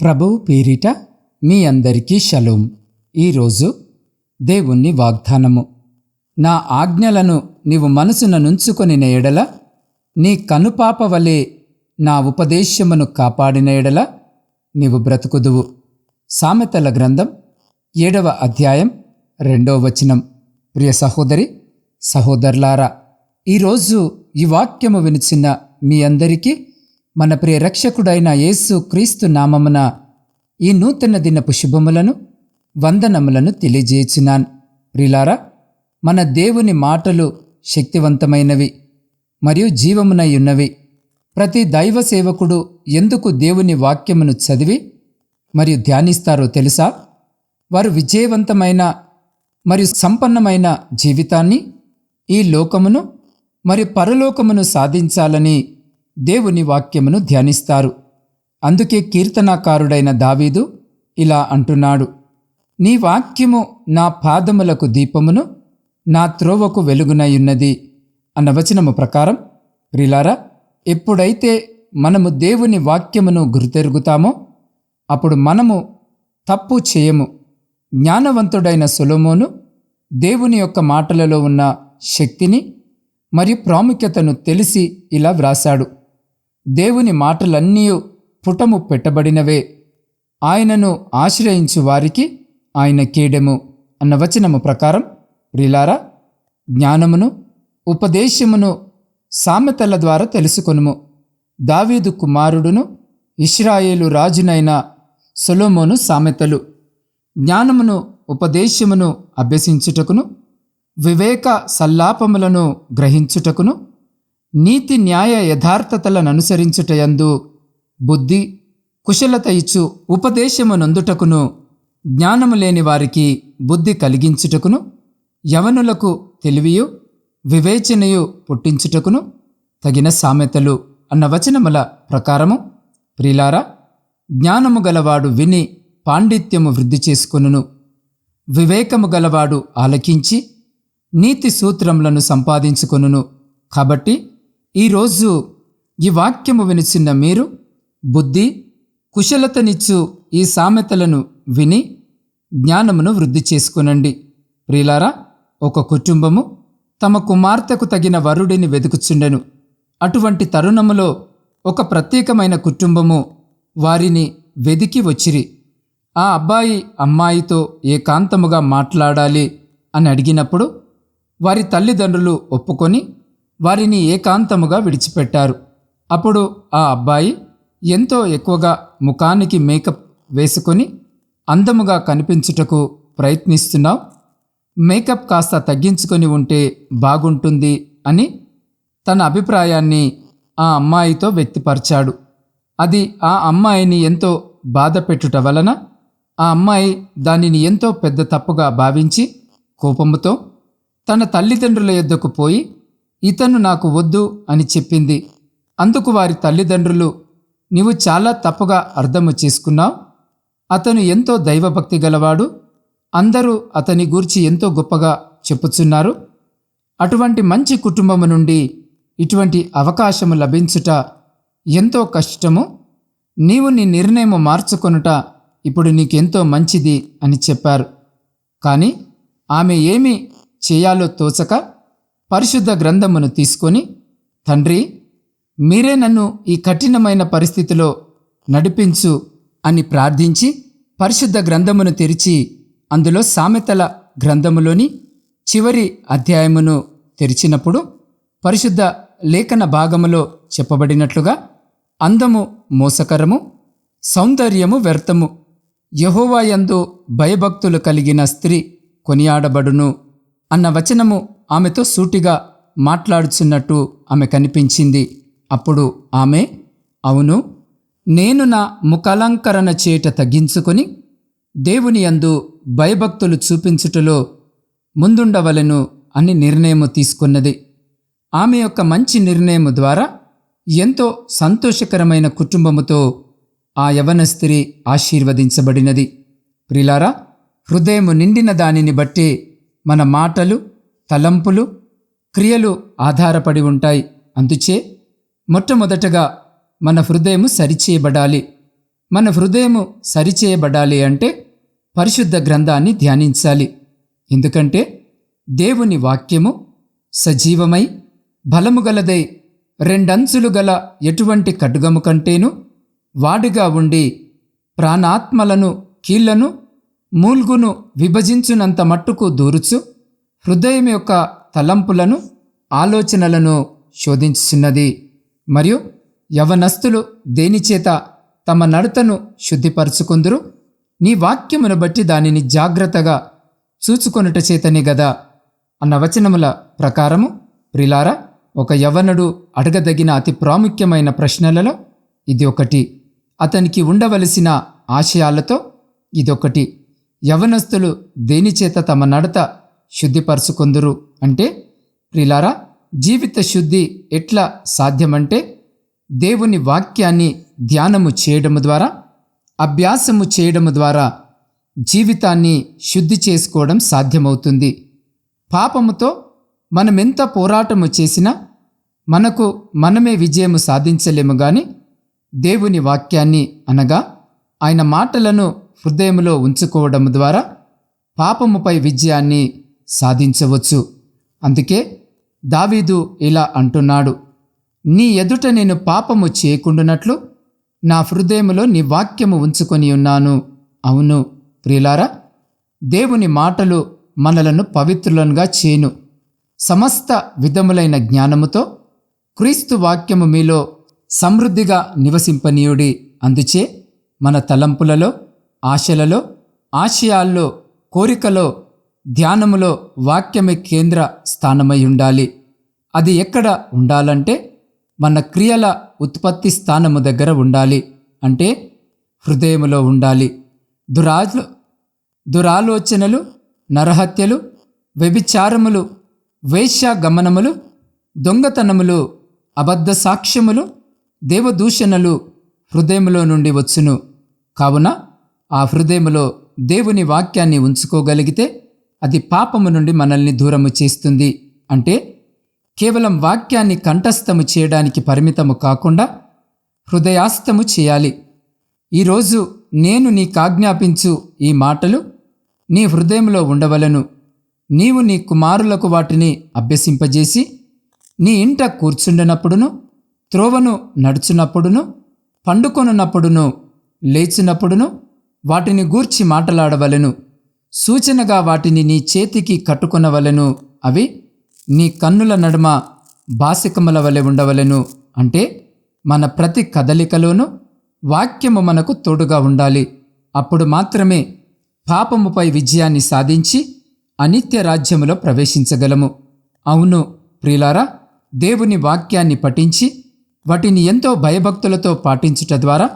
ప్రభువు పేరిట మీ అందరికీ షలోం. ఈరోజు దేవుణ్ణి వాగ్దానము. నా ఆజ్ఞలను నీవు మనసున నుంచుకొని ఎడల నీ కనుపాప వలె నా ఉపదేశమును కాపాడిన ఎడల నీవు బ్రతుకుదువు. సామెతల గ్రంథం ఏడవ అధ్యాయం రెండో వచనం. ప్రియ సహోదరి సహోదరులారా ఈరోజు ఈ వాక్యము వినిచిన మీ అందరికీ మన ప్రియ రక్షకుడైన యేసు క్రీస్తు నామమున ఈ నూతన దినపు శుభములను వందనములను తెలియజేయుచున్నాను. ప్రిలారా మన దేవుని మాటలు శక్తివంతమైనవి మరియు జీవమునై ఉన్నవి ప్రతి దైవ సేవకుడు ఎందుకు దేవుని వాక్యమును చదివి మరియు ధ్యానిస్తారో తెలుసా? వారు విజయవంతమైన మరియు సంపన్నమైన జీవితాన్ని ఈ లోకమును మరియు పరలోకమును సాధించాలని దేవుని వాక్యమును ధ్యానిస్తారు. అందుకే కీర్తనాకారుడైన దావీదు ఇలా అంటున్నాడు. నీ వాక్యము నా పాదములకు దీపమును నా త్రోవకు వెలుగునయున్నది అన్న వచనము ప్రకారం ప్రిలారా ఎప్పుడైతే మనము దేవుని వాక్యమును గురితెరుగుతామో అప్పుడు మనము తప్పు చేయము. జ్ఞానవంతుడైన సొలొమోను దేవుని యొక్క మాటలలో ఉన్న శక్తిని మరియు ప్రాముఖ్యతను తెలిసి ఇలా వ్రాశాడు. దేవుని మాటలన్నీ పుటము పెట్టబడినవే. ఆయనను ఆశ్రయించు వారికి ఆయన కీడెము అన్న వచనము ప్రకారం ప్రిలారా జ్ఞానమును ఉపదేశమును సామెతల ద్వారా తెలుసుకొనుము. దావీదు కుమారుడును ఇస్రాయేలు రాజునైన సొలోమోను సామెతలు. జ్ఞానమును ఉపదేశమును అభ్యసించుటకును వివేక సల్లాపములను గ్రహించుటకును నీతి న్యాయ యథార్థతలను అనుసరించుటయందు బుద్ధి కుశలత ఇచ్చు ఉపదేశమునందుటకును జ్ఞానము లేని వారికి బుద్ధి కలిగించుటకును యవనులకు తెలివియు వివేచనయు పుట్టించుటకును తగిన సామెతలు అన్న వచనముల ప్రకారము ప్రిలారా జ్ఞానము గలవాడు విని పాండిత్యము వృద్ధి చేసుకొనును. వివేకము గలవాడు ఆలకించి నీతి సూత్రములను సంపాదించుకొనును. కాబట్టి ఈరోజు ఈ వాక్యము వినిచిన్న మీరు బుద్ధి కుశలతనిచ్చు ఈ సామెతలను విని జ్ఞానమును వృద్ధి చేసుకునండి. ప్రియులారా ఒక కుటుంబము తమ కుమార్తెకు తగిన వరుడిని వెతుకుచుండెను అటువంటి తరుణములో ఒక ప్రత్యేకమైన కుటుంబము వారిని వెదికి వచ్చిరి. ఆ అబ్బాయి అమ్మాయితో ఏకాంతముగా మాట్లాడాలి అని అడిగినప్పుడు వారి తల్లిదండ్రులు ఒప్పుకొని వారిని ఏకాంతముగా విడిచిపెట్టారు. అప్పుడు ఆ అబ్బాయి ఎంతో ఎక్కువగా ముఖానికి మేకప్ వేసుకొని అందముగా కనిపించుటకు ప్రయత్నిస్తున్నావు? మేకప్ కాస్త తగ్గించుకొని ఉంటే బాగుంటుంది అని తన అభిప్రాయాన్ని ఆ అమ్మాయితో వ్యక్తపరిచాడు. అది ఆ అమ్మాయిని ఎంతో బాధ పెట్టుట వలన ఆ అమ్మాయి దానిని ఎంతో పెద్ద తప్పుగా భావించి కోపముతో తన తల్లిదండ్రుల యొద్దకు పోయి ఇతను నాకు వద్దు అని చెప్పింది. అందుకు వారి తల్లిదండ్రులు నీవు చాలా తప్పుగా అర్థము చేసుకున్నావు. అతను ఎంతో దైవభక్తి గలవాడు. అందరూ అతని గూర్చి ఎంతో గొప్పగా చెప్పుచున్నారు. అటువంటి మంచి కుటుంబము నుండి ఇటువంటి అవకాశము లభించుట ఎంతో కష్టము. నీవు నీ నిర్ణయం మార్చుకొనుట ఇప్పుడు నీకెంతో మంచిది అని చెప్పారు. కానీ ఆమె ఏమి చేయాలో తోచక పరిశుద్ధ గ్రంథమును తీసుకొని తండ్రి మీరే నన్ను ఈ కఠినమైన పరిస్థితిలో నడిపించు అని ప్రార్థించి పరిశుద్ధ గ్రంథమును తెరిచి అందులో సామెతల గ్రంథములోని చివరి అధ్యాయమును తెరిచినప్పుడు పరిశుద్ధ లేఖన భాగములో చెప్పబడినట్లుగా అందము మోసకరము సౌందర్యము వ్యర్థము యహోవాయందు భయభక్తులు కలిగిన స్త్రీ కొనియాడబడును అన్న వచనము ఆమెతో సూటిగా మాట్లాడుచున్నట్టు ఆమె కనిపించింది. అప్పుడు ఆమె అవును నేను నా ముఖాలంకరణ చేట తగ్గించుకొని దేవుని యందు భయభక్తులు చూపించుటలో ముందుండవలెను అని నిర్ణయము తీసుకున్నది. ఆమె యొక్క మంచి నిర్ణయము ద్వారా ఎంతో సంతోషకరమైన కుటుంబముతో ఆ యవన స్త్రీ ఆశీర్వదించబడినది. ప్రిలారా హృదయము నిండిన దానిని బట్టి మన మాటలు తలంపులు క్రియలు ఆధారపడి ఉంటాయి. అందుచే మొట్టమొదటగా మన హృదయము సరిచేయబడాలి. మన హృదయము సరిచేయబడాలి అంటే పరిశుద్ధ గ్రంథాన్ని ధ్యానించాలి. ఎందుకంటే దేవుని వాక్యము సజీవమై బలము గలదై రెండంచులు గల ఎటువంటి కడ్గము కంటేను వాడిగా ఉండి ప్రాణాత్మలను కీళ్ళను మూల్గును విభజించునంత మట్టుకు దూరుచు హృదయం యొక్క తలంపులను ఆలోచనలను శోధించుచున్నది. మరియు యవనస్తులు దేనిచేత తమ నడతను శుద్ధిపరుచుకుందురు? నీ వాక్యమును బట్టి దానిని జాగ్రత్తగా చూచుకొనుట చేతనే గదా? అన్న వచనముల ప్రకారము ప్రిలారా ఒక యవనుడు అడగదగిన అతి ప్రాముఖ్యమైన ప్రశ్నలలో ఇది ఒకటి అతనికి ఉండవలసిన ఆశయాలతో ఇదొకటి. యవనస్తులు దేనిచేత తమ నడత శుద్ధిపరచుకొందురు. అంటే ప్రిలారా జీవిత శుద్ధి ఎట్లా సాధ్యమంటే దేవుని వాక్యాన్ని ధ్యానము చేయడము ద్వారా అభ్యాసము చేయడము ద్వారా జీవితాన్ని శుద్ధి చేసుకోవడం సాధ్యమవుతుంది. పాపముతో మనమెంత పోరాటము చేసినా మనకు మనమే విజయము సాధించలేము గాని దేవుని వాక్యాన్ని అనగా ఆయన మాటలను హృదయములో ఉంచుకోవడం ద్వారా పాపముపై విజయాన్ని సాధించవచ్చు. అందుకే దావీదు ఇలా అంటున్నాడు నీ ఎదుట నేను పాపము చేయకుండునట్లు నా హృదయములో నీ వాక్యము ఉంచుకొని ఉన్నాను. అవును ప్రియులారా దేవుని మాటలు మనలను పవిత్రులనుగా చేను సమస్త విధములైన జ్ఞానముతో క్రీస్తు వాక్యము మీలో సమృద్ధిగా నివసింపనీయుడి. అందుచే మన తలంపులలో ఆశలలో ఆశయాల్లో కోరికలో ధ్యానములో వాక్యమే కేంద్ర స్థానమై ఉండాలి. అది ఎక్కడ ఉండాలంటే మన క్రియల ఉత్పత్తి స్థానము దగ్గర ఉండాలి. అంటే హృదయములో ఉండాలి. దురా దురాలోచనలు నరహత్యలు వ్యభిచారములు వేశ్యాగమనములు దొంగతనములు అబద్ధ సాక్ష్యములు దేవదూషణలు హృదయములో నుండి వచ్చును. కావున ఆ హృదయములో దేవుని వాక్యాన్ని ఉంచుకోగలిగితే అది పాపము నుండి మనల్ని దూరము చేస్తుంది. అంటే కేవలం వాక్యాన్ని కంఠస్థము చేయడానికి పరిమితము కాకుండా హృదయాస్తము చేయాలి. ఈరోజు నేను నీకాజ్ఞాపించు ఈ మాటలు నీ హృదయంలో ఉండవలను. నీవు నీ కుమారులకు వాటిని అభ్యసింపజేసి నీ ఇంట కూర్చుండినప్పుడును త్రోవను నడుచునప్పుడును పండుకొనున్నప్పుడును లేచినప్పుడును వాటిని గూర్చి మాటలాడవలెను. సూచనగా వాటిని నీ చేతికి కట్టుకొనవలెను. అవి నీ కన్నుల నడుమ బాసికముల వలె ఉండవలెను. అంటే మన ప్రతి కదలికలోనూ వాక్యము మనకు తోడుగా ఉండాలి. అప్పుడు మాత్రమే పాపముపై విజయాన్ని సాధించి అనిత్య రాజ్యములో ప్రవేశించగలము. అవును ప్రియులారా దేవుని వాక్యాన్ని పఠించి వాటిని ఎంతో భయభక్తులతో పాటించుట ద్వారా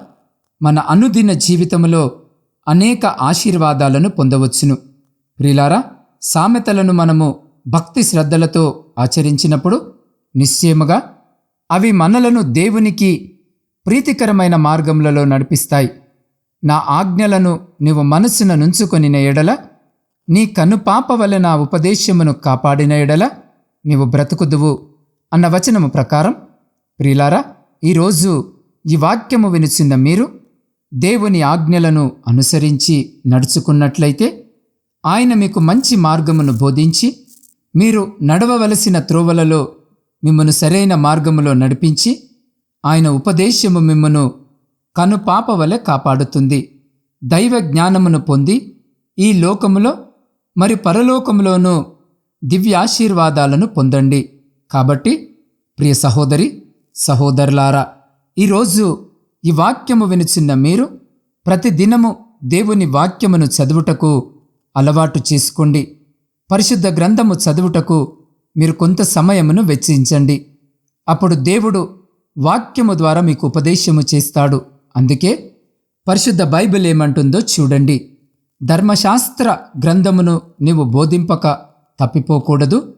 మన అనుదిన జీవితములో అనేక ఆశీర్వాదాలను పొందవచ్చును. ప్రిలారా సామెతలను మనము భక్తి శ్రద్ధలతో ఆచరించినప్పుడు నిశ్చయముగా అవి మనలను దేవునికి ప్రీతికరమైన మార్గములలో నడిపిస్తాయి. నా ఆజ్ఞలను నీవు మనస్సున నుంచుకొనిన ఎడల నీ కనుపాప వలె నా ఉపదేశమును కాపాడిన ఎడల నీవు బ్రతుకుదువు అన్న వచనము ప్రకారం ప్రియులారా ఈరోజు ఈ వాక్యము వినుచున్న మీరు దేవుని ఆజ్ఞలను అనుసరించి నడుచుకున్నట్లయితే ఆయన మీకు మంచి మార్గమును బోధించి మీరు నడవవలసిన త్రోవలలో మిమ్మను సరైన మార్గములో నడిపించి ఆయన ఉపదేశము మిమ్మను కనుపాప వలె కాపాడుతుంది. దైవ జ్ఞానమును పొంది ఈ లోకములో మరి పరలోకములోనూ దివ్యాశీర్వాదాలను పొందండి. కాబట్టి ప్రియ సహోదరి సహోదరులారా ఈరోజు ఈ వాక్యము వినుచున్న మీరు ప్రతిదినము దేవుని వాక్యమును చదువుటకు అలవాటు చేసుకోండి. పరిశుద్ధ గ్రంథము చదువుటకు మీరు కొంత సమయమును వెచ్చించండి అప్పుడు దేవుడు వాక్యము ద్వారా మీకు ఉపదేశము చేస్తాడు. అందుకే పరిశుద్ధ బైబిల్ ఏమంటుందో చూడండి. ధర్మశాస్త్ర గ్రంథమును నీవు బోధింపక తప్పిపోకూడదు.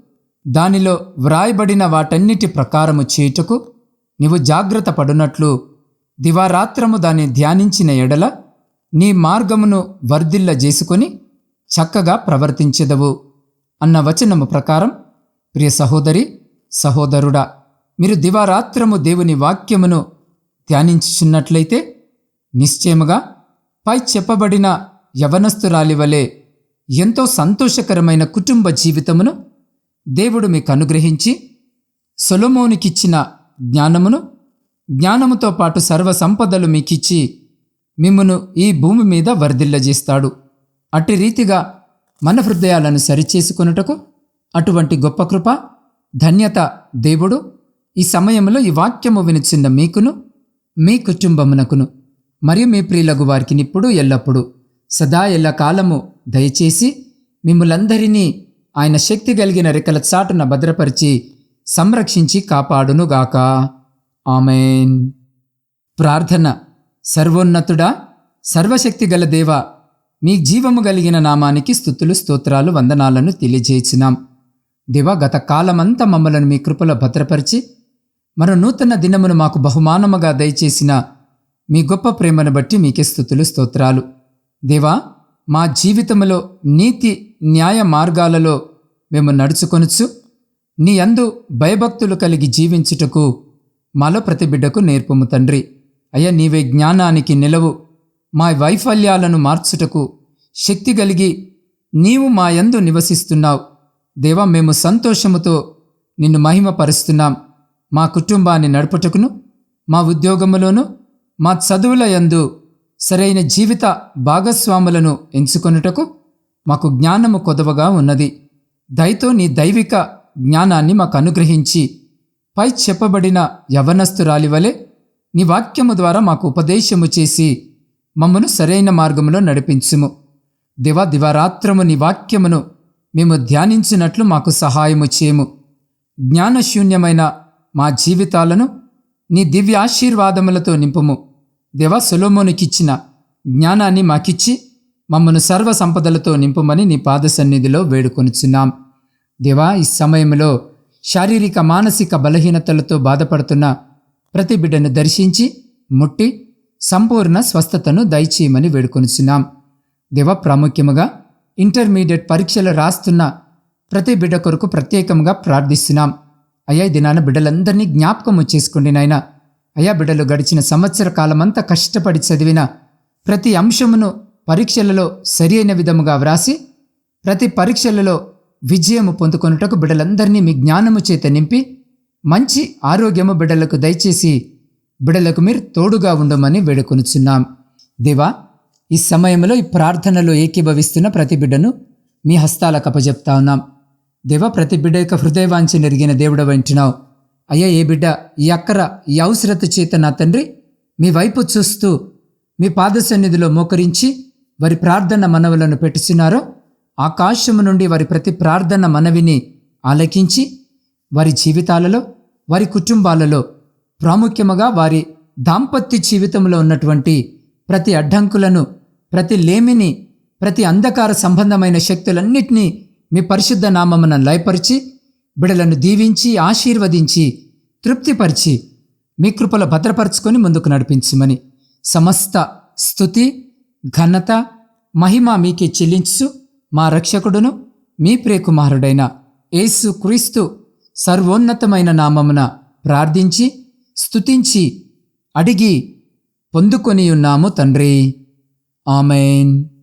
దానిలో వ్రాయబడిన వాటన్నిటి ప్రకారము చేయుటకు నీవు జాగ్రత్త పడునట్లు దివారాత్రము దాన్ని ధ్యానించిన ఎడల నీ మార్గమును వర్ధిల్ల చేసుకొని చక్కగా ప్రవర్తించెదవు అన్న వచనము ప్రకారం ప్రియ సహోదరి సహోదరుడా మీరు దివారాత్రము దేవుని వాక్యమును ధ్యానించుచున్నట్లయితే నిశ్చయముగా పై చెప్పబడిన యవనస్తురాలి వలె ఎంతో సంతోషకరమైన కుటుంబ జీవితమును దేవుడు మీకు అనుగ్రహించి సొలమోనికిచ్చిన జ్ఞానమును జ్ఞానముతో పాటు సర్వ సంపదలు మీకిచ్చి మిమ్మును ఈ భూమి మీద వర్ధిల్లజేస్తాడు. అట్టి రీతిగా మన హృదయాలను సరిచేసుకొనుటకు అటువంటి గొప్ప కృప ధన్యత దేవుడు ఈ సమయంలో ఈ వాక్యము వినిచిన్న మీకును మీ కుటుంబమునకును మరియు మీ ప్రియులగు వారికి ఇప్పుడు ఎల్లప్పుడు. సదా ఎల్ల కాలము దయచేసి మిమ్ములందరినీ ఆయన శక్తి కలిగిన రెక్కల చాటున భద్రపరిచి సంరక్షించి కాపాడునుగాక. ఆమెన్. ప్రార్థన. సర్వోన్నతుడా సర్వశక్తి గల దేవ మీ జీవము కలిగిన నామానికి స్థుతులు స్తోత్రాలు వందనాలను తెలియజేసినాం. దేవ గత కాలమంతా మమ్మలను మీ కృపలో భద్రపరిచి మరో నూతన దినమును మాకు బహుమానముగా దయచేసిన మీ గొప్ప ప్రేమను బట్టి మీకే స్థుతులు స్తోత్రాలు. దేవా మా జీవితములో నీతి న్యాయ మార్గాలలో మేము నడుచుకొనుచు నీ అందు భయభక్తులు కలిగి జీవించుటకు మాలో ప్రతి బిడ్డకు నేర్పము తండ్రి. అయ్యా నీవే జ్ఞానానికి నిలవు. మా వైఫల్యాలను మార్చుటకు శక్తి కలిగి నీవు మా యందు నివసిస్తున్నావు. దేవా మేము సంతోషముతో నిన్ను మహిమపరుస్తున్నాం. మా కుటుంబాన్ని నడుపుటకును మా ఉద్యోగములోను మా చదువుల యందు సరైన జీవిత భాగస్వాములను ఎంచుకొనుటకు మాకు జ్ఞానము కొదవగా ఉన్నది. దయతో నీ దైవిక జ్ఞానాన్ని మాకు అనుగ్రహించి పై చెప్పబడిన యవనస్తురాలి వలె నీ వాక్యము ద్వారా మాకు ఉపదేశము చేసి మమ్మను సరైన మార్గములో నడిపించుము. దివ దివరాత్రము నీ వాక్యమును మేము ధ్యానించినట్లు మాకు సహాయము చేయము. జ్ఞానశూన్యమైన మా జీవితాలను నీ దివ్య ఆశీర్వాదములతో నింపుము. దేవా సొలోమోనికిచ్చిన జ్ఞానాన్ని మాకిచ్చి మమ్మను సర్వ సంపదలతో నింపుమని నీ పాద సన్నిధిలో వేడుకొనుచున్నాం. దేవా ఈ సమయంలో శారీరక మానసిక బలహీనతలతో బాధపడుతున్న ప్రతి బిడ్డను దర్శించి ముట్టి సంపూర్ణ స్వస్థతను దయచేయమని వేడుకొనిచున్నాం. దేవ ప్రాముఖ్యముగా ఇంటర్మీడియట్ పరీక్షలు రాస్తున్న ప్రతి బిడ్డ కొరకు ప్రత్యేకంగా ప్రార్థిస్తున్నాం. అయ్యా దినాన బిడ్డలందరినీ జ్ఞాపకము చేసుకోండి నాయన. అయ్యా బిడ్డలు గడిచిన సంవత్సర కాలమంతా కష్టపడి చదివిన ప్రతి అంశమును పరీక్షలలో సరి అయిన విధముగా వ్రాసి ప్రతి పరీక్షలలో విజయము పొందుకొనుటకు బిడ్డలందరినీ మీ జ్ఞానము చేత నింపి మంచి ఆరోగ్యము బిడ్డలకు దయచేసి బిడలకు మీరు తోడుగా ఉండమని వేడుకొనుచున్నాం. దేవా ఈ సమయంలో ఈ ప్రార్థనలో ఏకీభవిస్తున్న ప్రతి బిడ్డను మీ హస్తాలకు అప్పజెప్తా ఉన్నాం. దేవా ప్రతి బిడ్డ యొక్క హృదయవాంఛ నెరిగిన దేవుడ వింటున్నావు అయ్యా ఏ బిడ్డ ఈ అక్కర ఈ అవసరత చేత నా తండ్రి మీ వైపు చూస్తూ మీ పాద సన్నిధిలో మోకరించి వారి ప్రార్థన మనవులను పెట్టుచున్నారో ఆకాశము నుండి వారి ప్రతి ప్రార్థన మనవిని ఆలకించి వారి జీవితాలలో వారి కుటుంబాలలో ప్రాముఖ్యముగా వారి దాంపత్య జీవితంలో ఉన్నటువంటి ప్రతి అడ్డంకులను ప్రతి లేమిని ప్రతి అంధకార సంబంధమైన శక్తులన్నిటినీ మీ పరిశుద్ధ నామమున లయపరిచి బిడలను దీవించి ఆశీర్వదించి తృప్తిపరిచి మీ కృపల భద్రపరచుకొని ముందుకు నడిపించమని సమస్త స్థుతి ఘనత మహిమ మీకే చెల్లించు మా రక్షకుడును మీ ప్రియకుమారుడైన యేసు క్రీస్తు సర్వోన్నతమైన నామమున ప్రార్థించి స్తుతించి అడిగి పొందుకొని ఉన్నాము తండ్రి. ఆమెన్.